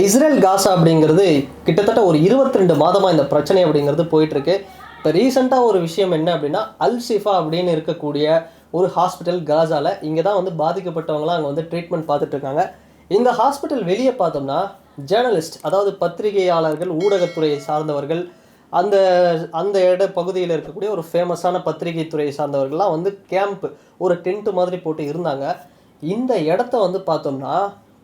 Israel Gaza அப்படிங்கிறது கிட்டத்தட்ட ஒரு 22 ரெண்டு மாதமாக இந்த பிரச்சனை அப்படிங்கிறது போயிட்டுருக்கு. இப்போ ரீசெண்டாக ஒரு விஷயம் என்ன அப்படின்னா அல்சிஃபா அப்படின்னு இருக்கக்கூடிய ஒரு ஹாஸ்பிட்டல் காசாவில் இங்கே தான் வந்து பாதிக்கப்பட்டவங்களாம் அங்கே வந்து ட்ரீட்மெண்ட் பார்த்துட்ருக்காங்க இந்த ஹாஸ்பிட்டல் வெளியே பார்த்தோம்னா ஜேர்னலிஸ்ட் அதாவது பத்திரிகையாளர்கள் ஊடகத்துறையை சார்ந்தவர்கள் அந்த அந்த இட பகுதியில் இருக்கக்கூடிய ஒரு ஃபேமஸான பத்திரிகை துறையை சார்ந்தவர்கள்லாம் வந்து கேம்ப் ஒரு டென்ட்டு மாதிரி போட்டு இருந்தாங்க. இந்த இடத்த வந்து பார்த்தோம்னா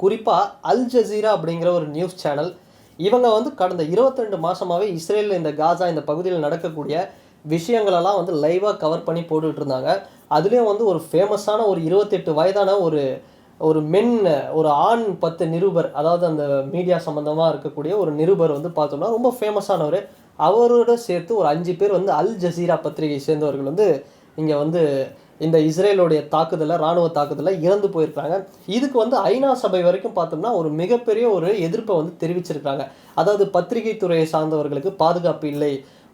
குறிப்பாக அல் ஜசீரா அப்படிங்கிற ஒரு நியூஸ் சேனல் இவங்க வந்து கடந்த 22 ரெண்டு மாதமாகவே இஸ்ரேலில் இந்த காசா இந்த பகுதியில் நடக்கக்கூடிய விஷயங்களெல்லாம் வந்து லைவாக கவர் பண்ணி போட்டுட்டு இருந்தாங்க. அதுலேயும் வந்து ஒரு ஃபேமஸான ஒரு இருபத்தெட்டு வயதான ஒரு ஒரு மென் ஒரு ஆண் பத்து நிருபர் அதாவது அந்த மீடியா சம்மந்தமாக இருக்கக்கூடிய ஒரு நிருபர் வந்து பார்த்தோம்னா ரொம்ப ஃபேமஸானவர் அவரோட சேர்த்து ஒரு அஞ்சு பேர் வந்து அல் ஜசீரா பத்திரிகை சேர்ந்தவர்கள் வந்து இங்கே வந்து இந்த இஸ்ரேலுடைய தாக்குதலில் ராணுவ தாக்குதலில் இறந்து போயிருக்காங்க இதுக்கு வந்து ஐநா சபை வரைக்கும் பார்த்தோம்னா ஒரு மிகப்பெரிய ஒரு எதிர்ப்பை வந்து தெரிவிச்சிருக்காங்க அதாவது பத்திரிகை துறையை சார்ந்தவர்களுக்கு பாதுகாப்பு இல்லை.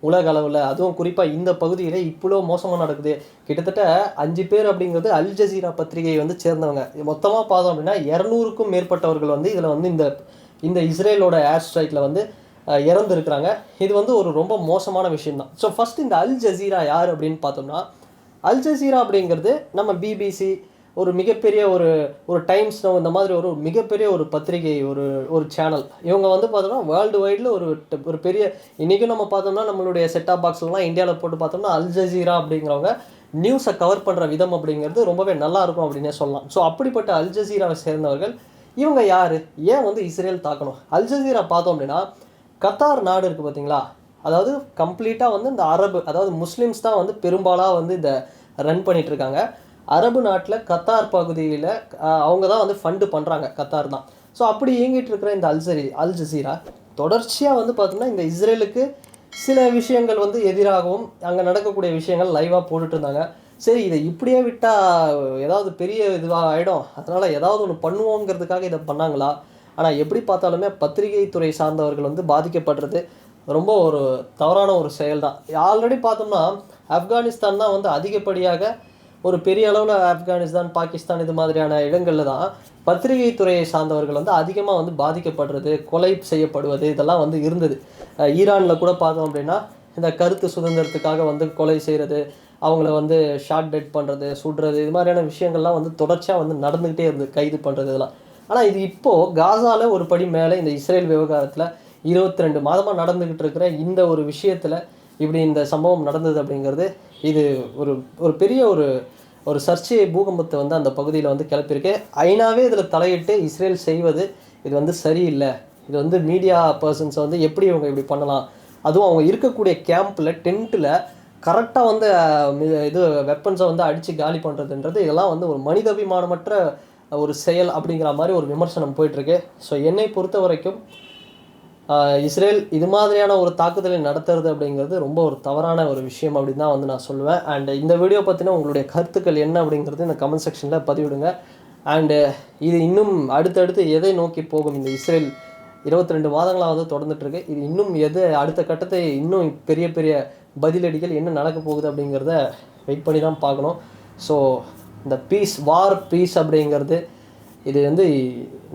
உலக அளவில் அதுவும் குறிப்பாக இந்த பகுதியில் இவ்வளோ மோசமாக நடக்குது. கிட்டத்தட்ட அஞ்சு பேர் அப்படிங்கிறது அல் ஜசீரா பத்திரிகையை வந்து சேர்ந்தவங்க. மொத்தமாக பார்த்தோம் அப்படின்னா இரநூறுக்கும் மேற்பட்டவர்கள் வந்து இதில் வந்து இந்த இந்த இஸ்ரேலோட ஏர் ஸ்ட்ரைக்கில் வந்து இறந்துருக்கிறாங்க. இது வந்து ஒரு ரொம்ப மோசமான விஷயம் தான் ஸோ ஃபஸ்ட் இந்த அல் ஜசீரா யார் அப்படின்னு பார்த்தோம்னா அல் ஜசீரா அப்படிங்கிறது நம்ம பிபிசி ஒரு மிகப்பெரிய ஒரு ஒரு டைம்ஸ் நோ இந்த மாதிரி ஒரு மிகப்பெரிய ஒரு பத்திரிகை ஒரு ஒரு சேனல் இவங்க வந்து பார்த்தோம்னா வேர்ல்டு வைடில் ஒரு ஒரு பெரிய இன்றைக்கும் நம்ம பார்த்தோம்னா நம்மளுடைய செட்டாப் பாக்ஸ்லாம் இந்தியாவில் போட்டு பார்த்தோம்னா அல் ஜசீரா அப்படிங்கிறவங்க நியூஸை கவர் பண்ணுற விதம் அப்படிங்கிறது ரொம்பவே நல்லா இருக்கும் அப்படின்னே சொல்லலாம். ஸோ அப்படிப்பட்ட அல் ஜசீராவை சேர்ந்தவர்கள் இவங்க யார்? ஏன் வந்து இஸ்ரேல் தாக்கணும்? அல் ஜசீரா பார்த்தோம் அப்படின்னா கத்தார் நாடு இருக்குது பார்த்தீங்களா? அதாவது கம்ப்ளீட்டாக வந்து இந்த அரபு அதாவது முஸ்லீம்ஸ் தான் வந்து பெரும்பாலாக வந்து இதை ரன் பண்ணிகிட்ருக்காங்க அரபு நாட்டில் கத்தார் பகுதியில் அவங்க தான் வந்து ஃபண்டு பண்ணுறாங்க கத்தார் தான். ஸோ அப்படி இயங்கிட்டு இருக்கிற இந்த அல்சரி அல் ஜசீரா தொடர்ச்சியாக வந்து பார்த்தோம்னா இந்த இஸ்ரேலுக்கு சில விஷயங்கள் வந்து எதிராகவும் அங்கே நடக்கக்கூடிய விஷயங்கள் லைவாக போட்டுட்டு இருந்தாங்க சரி இதை இப்படியே விட்டால் ஏதாவது பெரிய இதுவாக ஆகிடும் அதனால் ஏதாவது ஒன்று பண்ணுவோங்கிறதுக்காக இதை பண்ணாங்களா? ஆனால் எப்படி பார்த்தாலுமே பத்திரிகை துறை சார்ந்தவர்கள் வந்து பாதிக்கப்படுறது ரொம்ப ஒரு தவறான ஒரு செயல் தான் ஆல்ரெடி பார்த்தோம்னா ஆப்கானிஸ்தான் தான் வந்து அதிகப்படியாக ஒரு பெரிய அளவில் ஆப்கானிஸ்தான் பாகிஸ்தான் இது மாதிரியான இடங்களில் தான் பத்திரிகை துறையை சார்ந்தவர்கள் வந்து அதிகமாக வந்து பாதிக்கப்படுறது கொலை செய்யப்படுவது இதெல்லாம் வந்து இருந்தது. ஈரானில் கூட பார்த்தோம் அப்படின்னா இந்த கருத்து சுதந்திரத்துக்காக வந்து கொலை செய்கிறது அவங்கள வந்து ஷார்ட் டெட் பண்ணுறது சுடுறது இது மாதிரியான விஷயங்கள்லாம் வந்து தொடர்ச்சியாக வந்து நடந்துக்கிட்டே இருந்தது கைது பண்ணுறது இதெல்லாம். ஆனால் இது இப்போது காசாவில் ஒரு படி மேலே இந்த இஸ்ரேல் விவகாரத்தில் இருபத்தி ரெண்டு மாதமாக நடந்துக்கிட்டு இருக்கிற இந்த ஒரு விஷயத்தில் இப்படி இந்த சம்பவம் நடந்தது அப்படிங்கிறது இது ஒரு ஒரு பெரிய ஒரு ஒரு சர்ச்சையை பூகம்பத்தை வந்து அந்த பகுதியில் வந்து கிளப்பியிருக்கு. ஐநாவே இதில் தலையிட்டு இஸ்ரேல் செய்வது இது வந்து சரியில்லை. இது வந்து மீடியா பர்சன்ஸை வந்து எப்படி இவங்க இப்படி பண்ணலாம்? அதுவும் அவங்க இருக்கக்கூடிய கேம்பில் டென்ட்டில் கரெக்டாக வந்து இது வெப்பன்ஸை வந்து அடித்து காலி பண்ணுறதுன்றது இதெல்லாம் வந்து ஒரு மனிதாபிமானமற்ற ஒரு செயல் அப்படிங்கிற மாதிரி ஒரு விமர்சனம் போயிட்டுருக்கு. ஸோ என்னை பொறுத்த வரைக்கும் இஸ்ரேல் இது மாதிரியான ஒரு தாக்குதலை நடத்துறது அப்படிங்கிறது ரொம்ப ஒரு தவறான ஒரு விஷயம் அப்படின்னு தான் வந்து நான் சொல்லுவேன். அண்ட் இந்த வீடியோ பற்றின உங்களுடைய கருத்துக்கள் என்ன அப்படிங்கிறது இந்த கமெண்ட் செக்ஷனில் பதிவிடுங்க. அண்டு இது இன்னும் அடுத்தடுத்து எதை நோக்கி போகும் இந்த இஸ்ரேல்? இருபத்தி ரெண்டு மாதங்களாக வந்து இது இன்னும் எது அடுத்த கட்டத்தை இன்னும் பெரிய பெரிய பதிலடிகள் என்ன நடக்க போகுது அப்படிங்கிறத வெயிட் பண்ணி தான் பார்க்கணும். ஸோ இந்த பீஸ் வார் பீஸ் அப்படிங்கிறது இது வந்து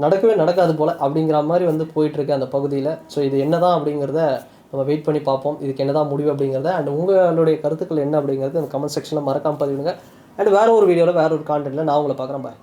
நடக்கவே நடக்காது போல் அப்படிங்கிற மாதிரி வந்து போயிட்டுருக்கு அந்த பகுதியில். ஸோ இது என்னதான் அப்படிங்கிறத நம்ம வெயிட் பண்ணி பார்ப்போம். இதுக்கு என்ன தான் முடிவு அப்படிங்கிறத அண்ட் உங்களுடைய கருத்துக்கள் என்ன அப்படிங்கிறது அந்த கமெண்ட் செக்ஷனில் மறக்காமல் பதிவிடுங்க. அண்ட் வேறு ஒரு வீடியோவில் வேறு ஒரு கான்டென்ட்டில் நான் உங்களை பார்க்குறேன். பாய்